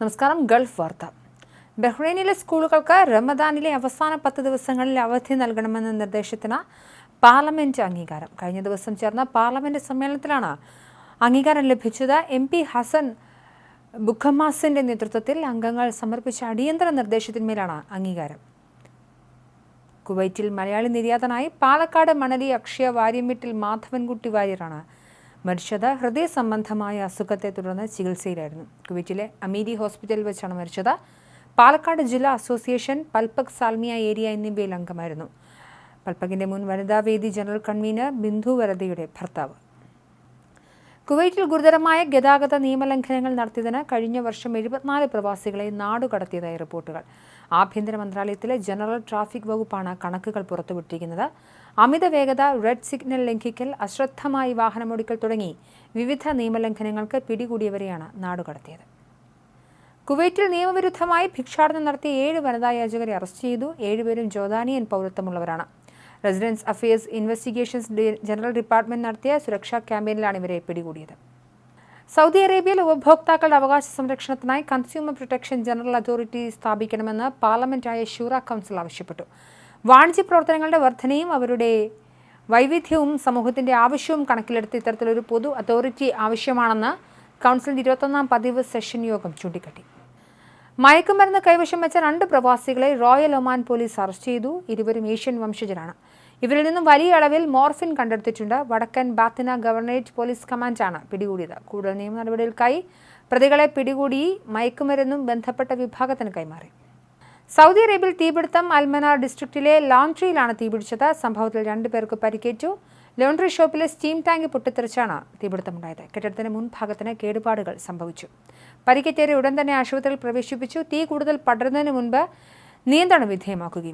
നമസ്കാരം ഗൾഫ് വാർത്ത. ബഹ്റൈനിലെ സ്കൂളുകൾക്ക് റമദാനിലെ അവസാന പത്ത് ദിവസങ്ങളിൽ അവധി നൽകണമെന്ന നിർദ്ദേശത്തിന് പാർലമെന്റ് അംഗീകാരം. കഴിഞ്ഞ ദിവസം ചേർന്ന പാർലമെന്റ് സമ്മേളനത്തിലാണ് അംഗീകാരം ലഭിച്ചത്. എം പി ഹസൻ ബുഖമാസിന്റെ നേതൃത്വത്തിൽ അംഗങ്ങൾ സമർപ്പിച്ച അടിയന്തര നിർദ്ദേശത്തിന്മേലാണ് അംഗീകാരം. കുവൈറ്റിൽ മലയാളി നിര്യാതനായി പാലക്കാട് മണലി അക്ഷയ വാര്യമിട്ടിൽ മാധവൻകുട്ടി വാര്യരാണ് മരിച്ചത് ഹൃദയ സംബന്ധമായ അസുഖത്തെ തുടർന്ന് ചികിത്സയിലായിരുന്നു. കുവൈറ്റിലെ അമീരി ഹോസ്പിറ്റലിൽ വെച്ചാണ് മരിച്ചത്. പാലക്കാട് ജില്ലാ അസോസിയേഷൻ പൽപക് സാൽമിയ ഏരിയ എന്നിവയിൽ അംഗമായിരുന്നു. പൽപകിന്റെ മുൻ വനിതാ വേദി ജനറൽ കൺവീനർ ബിന്ദു വരദയുടെ ഭർത്താവ്. കുവൈറ്റിൽ ഗുരുതരമായ ഗതാഗത നിയമലംഘനങ്ങൾ നടത്തിയതിന് കഴിഞ്ഞ വർഷം എഴുപത്തിനാല് പ്രവാസികളെ നാടുകടത്തിയതായി റിപ്പോർട്ടുകൾ. ആഭ്യന്തര മന്ത്രാലയത്തിലെ ജനറൽ ട്രാഫിക് വകുപ്പാണ് കണക്കുകൾ പുറത്തുവിട്ടിരിക്കുന്നത്. അമിത വേഗത റെഡ് സിഗ്നൽ ലംഘിക്കൽ അശ്രദ്ധമായി വാഹനമോടിക്കൽ തുടങ്ങി വിവിധ നിയമലംഘനങ്ങൾക്ക് പിടികൂടിയവരെയാണ് നാടുകടത്തിയത്. കുവൈറ്റിൽ നിയമവിരുദ്ധമായി ഭിക്ഷാടനം നടത്തിയ ഏഴ് വനിതാ യാചകരെ അറസ്റ്റ് ചെയ്തു. ഏഴുപേരും Jordanian പൗരത്വമുള്ളവരാണ്. Residence affairs investigations general department നടത്തിയ സുരക്ഷാ ക്യാമ്പയിനിലാണ് ഇവരെ പിടികൂടിയത്. സൗദി അറേബ്യയിൽ ഉപഭോക്താക്കളുടെ അവകാശ സംരക്ഷണത്തിനായി കൺസ്യൂമർ പ്രൊട്ടക്ഷൻ ജനറൽ അതോറിറ്റി സ്ഥാപിക്കണമെന്ന് പാർലമെന്റായ ഷൂറ കൗൺസിൽ ആവശ്യപ്പെട്ടു. വാണിജ്യ പ്രവർത്തനങ്ങളുടെ വർധനയും അവരുടെ വൈവിധ്യവും സമൂഹത്തിന്റെ ആവശ്യവും കണക്കിലെടുത്ത് ഇത്തരത്തിലൊരു പൊതു അതോറിറ്റി ആവശ്യമാണെന്ന് കൗൺസിലിന്റെ ഇരുപത്തൊന്നാം പതിവ് സെഷൻ യോഗം ചൂണ്ടിക്കാട്ടി. മയക്കുമരുന്ന് കൈവശം വെച്ച രണ്ട് പ്രവാസികളെ റോയൽ ഒമാൻ പോലീസ് അറസ്റ്റ് ചെയ്തു. ഇരുവരും ഏഷ്യൻ വംശജരാണ്. ഇവരിൽ നിന്നും വലിയ അളവിൽ മോർഫിൻ കണ്ടെടുത്തിട്ടുണ്ട്. വടക്കൻ ബാത്തിന ഗവർണറേറ്റ് പോലീസ് കമാൻഡാണ് പിടികൂടിയത്. കൂടുതൽ നിയമ നടപടികൾക്കായി പ്രതികളെ പിടികൂടി മയക്കുമരുന്നും ബന്ധപ്പെട്ട വിഭാഗത്തിന് കൈമാറി. സൗദി അറേബ്യയിൽ തീപിടുത്തം അൽമനാർ ഡിസ്ട്രിക്റ്റിലെ ലോണ്ട്രിയിലാണ് തീപിടിച്ചത്. സംഭവത്തിൽ രണ്ടു പേർക്ക് പരിക്കേറ്റു. ലോൺട്രി ഷോപ്പിലെ സ്റ്റീം ടാങ്ക് പൊട്ടിത്തെറിച്ചാണ് തീപിടുത്തമുണ്ടായത്. കെട്ടിടത്തിന്റെ മുൻഭാഗത്തിന് കേടുപാടുകൾ സംഭവിച്ചു. പരിക്കേറ്റവരെ ഉടൻ തന്നെ ആശുപത്രിയിൽ പ്രവേശിപ്പിച്ചു. തീ കൂടുതൽ പടരുന്നതിന് മുൻപ് നിയന്ത്രണ വിധേയമാക്കുകയും